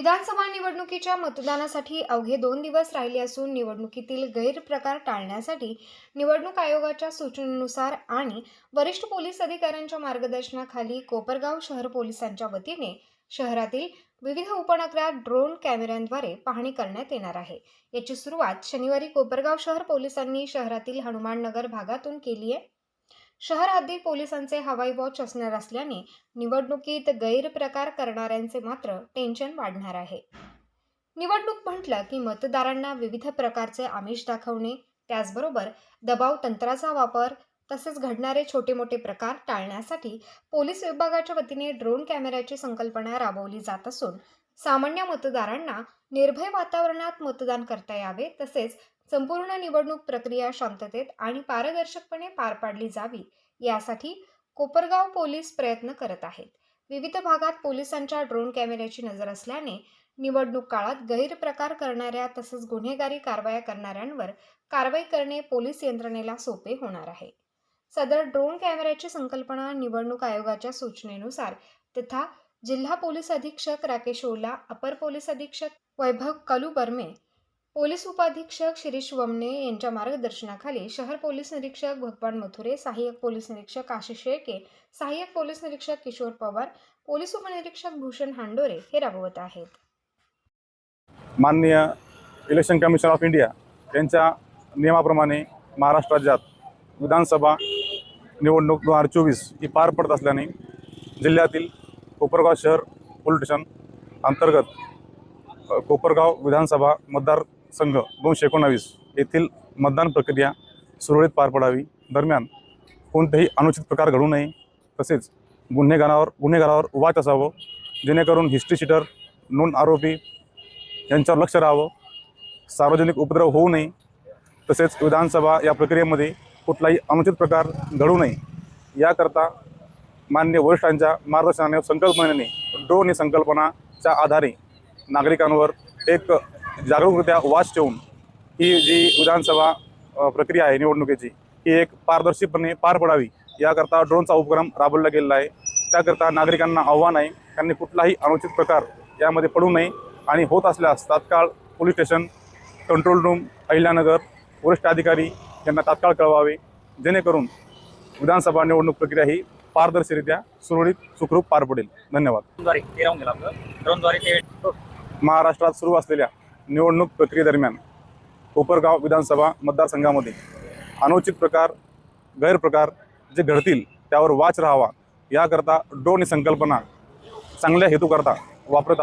विधानसभा निवडणुकीच्या मतदानासाठी अवघे दोन दिवस राहिले असून निवडणुकीतील गैरप्रकार टाळण्यासाठी निवडणूक आयोगाच्या सूचनेनुसार आणि वरिष्ठ पोलीस अधिकाऱ्यांच्या मार्गदर्शनाखाली कोपरगाव शहर पोलिसांच्या वतीने शहरातील विविध उपनगरात ड्रोन कॅमेऱ्यांद्वारे पाहणी करण्यात येणार आहे. याची सुरुवात शनिवारी कोपरगाव शहर पोलिसांनी शहरातील हनुमाननगर भागातून केली आहे. शहर हद्दीत पोलिसांचे हवाई वॉच असणार असल्याने निवडणुकीत गैरप्रकार करणाऱ्यांचे मात्र टेन्शन वाढणार आहे. निवडणूक म्हटलं की मतदारांना विविध प्रकारचे आमिष दाखवणे त्याचबरोबर दबाव तंत्राचा वापर तसेच घडणारे छोटे मोठे प्रकार टाळण्यासाठी पोलीस विभागाच्या वतीने ड्रोन कॅमेऱ्याची संकल्पना राबवली जात असून सामान्य मतदारांना निर्भय वातावरणात मतदान करता यावे तसेच संपूर्ण निवडणूक प्रक्रिया शांततेत आणि पारदर्शकपणे पार पाडली जावी यासाठी कोपरगाव पोलीस प्रयत्न करत आहेत. विविध भागात पोलिसांच्या ड्रोन कॅमेऱ्याची नजर असल्याने निवडणूक काळात गैरप्रकार करणाऱ्या तसंच गुन्हेगारी कारवाया करणाऱ्यांवर कारवाई करणे पोलीस यंत्रणेला सोपे होणार आहे. सदर ड्रोन कॅमेऱ्याची संकल्पना निवडणूक आयोगाच्या सूचनेनुसार तथा जिल्हा पोलीस अधीक्षक राकेश ओला अपर पोलीस अधीक्षक वैभव कलू बर्मे पोलीस उपाधीक्षक शिरीष वमने यांच्या मार्गदर्शनाखाली शहर पोलीस निरीक्षक भगवान मथुरे सहाय्यक पोलीस निरीक्षक आशिष शेळके सहाय्यक पोलीस निरीक्षक किशोर पवार पोलीस उपनिरीक्षक भूषण हांडोरे हे राबवत आहेत. माननीय इलेक्शन कमिशन ऑफ इंडिया यांच्या नियमाप्रमाणे महाराष्ट्र राज्यात विधानसभा निवडणूक दोन हजार चोवीस ही पार पडत असल्याने जिल्ह्यातील कोपरगाव शहर पोलीस स्टेशन अंतर्गत कोपरगाव विधानसभा संघ दोनशे एकोणावीस येथील मतदान प्रक्रिया सुरळीत पार पडावी. दरम्यान कोणतेही अनुचित प्रकार घडू नये. तसेच गुन्हेगारावर गुन्हेगारावर वाच असावं. जेणेकरून हिस्ट्री शीटर नोंद आरोपी यांच्यावर लक्ष राहावं. सार्वजनिक उपद्रव होऊ नये. तसेच विधानसभा या प्रक्रियेमध्ये कुठलाही अनुचित प्रकार घडू नये. याकरता मान्य वरिष्ठांच्या मार्गदर्शनाने संकल्पनेने ड्रोन ही संकल्पनाच्या आधारे नागरिकांवर एक जागरूकरित्या वाच ठेवून ही जी विधानसभा प्रक्रिया आहे निवडणुकीची ही एक पारदर्शीपणे पार पडावी. याकरता ड्रोनचा उपक्रम राबवला गेलेला आहे. त्याकरता नागरिकांना आव्हान आहे त्यांनी कुठलाही अनुचित प्रकार यामध्ये पडू नये आणि होत असल्यास तात्काळ police station control room Ahilyanagar वरिष्ठ अधिकारी यांना तात्काळ कळवावे. जेणेकरून विधानसभा निवडणूक प्रक्रिया ही पारदर्शीरित्या सुरळीत सुखरूप पार पडेल. धन्यवाद. महाराष्ट्रात सुरू असलेल्या निवडणूक प्रक्रियेदरम्यान कोपरगाव विधानसभा मतदारसंघामध्ये अनुचित प्रकार गैरप्रकार जे घडतील त्यावर वाच राहावा. याकरता ड्रोन ही संकल्पना चांगल्या हेतूकरता वापरत